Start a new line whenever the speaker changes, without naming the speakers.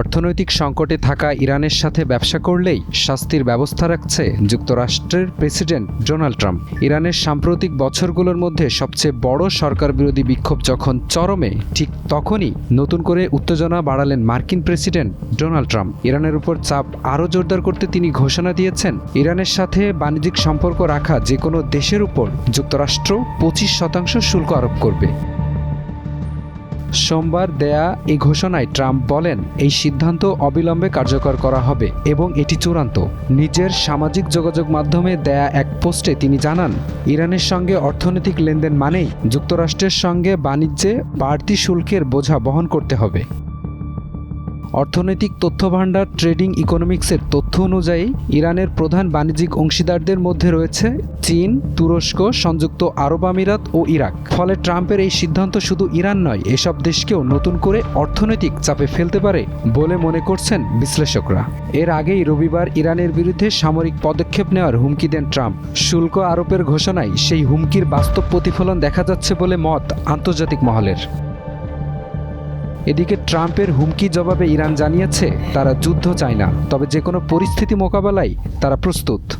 অর্থনৈতিক সংকটে থাকা ইরানের সাথে ব্যবসা করলেই শাস্তির ব্যবস্থা রাখছে যুক্তরাষ্ট্রের প্রেসিডেন্ট ডোনাল্ড ট্রাম্প। ইরানের সাম্প্রতিক বছরগুলোর মধ্যে সবচেয়ে বড় সরকার বিরোধী বিক্ষোভ যখন চরমে, ঠিক তখনই নতুন করে উত্তেজনা বাড়ালেন মার্কিন প্রেসিডেন্ট ডোনাল্ড ট্রাম্প। ইরানের উপর চাপ আরও জোরদার করতে তিনি ঘোষণা দিয়েছেন, ইরানের সাথে বাণিজ্যিক সম্পর্ক রাখা যে কোনো দেশের উপর যুক্তরাষ্ট্র পঁচিশ শতাংশ শুল্ক আরোপ করবে। সোমবার দেয়া এই ঘোষণায় ট্রাম্প বলেন, এই সিদ্ধান্ত অবিলম্বে কার্যকর করা হবে এবং এটি চূড়ান্ত। নিজের সামাজিক যোগাযোগ মাধ্যমে দেয়া এক পোস্টে তিনি জানান, ইরানের সঙ্গে অর্থনৈতিক লেনদেন মানেই যুক্তরাষ্ট্রের সঙ্গে বাণিজ্যে বাড়তি শুল্কের বোঝা বহন করতে হবে। অর্থনৈতিক তথ্য ভাণ্ডার ট্রেডিং ইকোনমিক্সের তথ্য অনুযায়ী ইরানের প্রধান বাণিজ্যিক অংশীদারদের মধ্যে রয়েছে চীন, তুরস্ক, সংযুক্ত আরব আমিরাত ও ইরাক। ফলে ট্রাম্পের এই সিদ্ধান্ত শুধু ইরান নয়, এসব দেশকেও নতুন করে অর্থনৈতিক চাপে ফেলতে পারে বলে মনে করছেন বিশ্লেষকরা। এর আগেই রবিবার ইরানের বিরুদ্ধে সামরিক পদক্ষেপ নেওয়ার হুমকি দেন ট্রাম্প। শুল্ক আরোপের ঘোষণায় সেই হুমকির বাস্তব প্রতিফলন দেখা যাচ্ছে বলে মত আন্তর্জাতিক মহলের। এদিকে ট্রাম্পের হুমকি জবাবে ইরান জানিয়েছে, তারা যুদ্ধ চায় না, তবে যে কোনো পরিস্থিতি মোকাবেলায় তারা প্রস্তুত।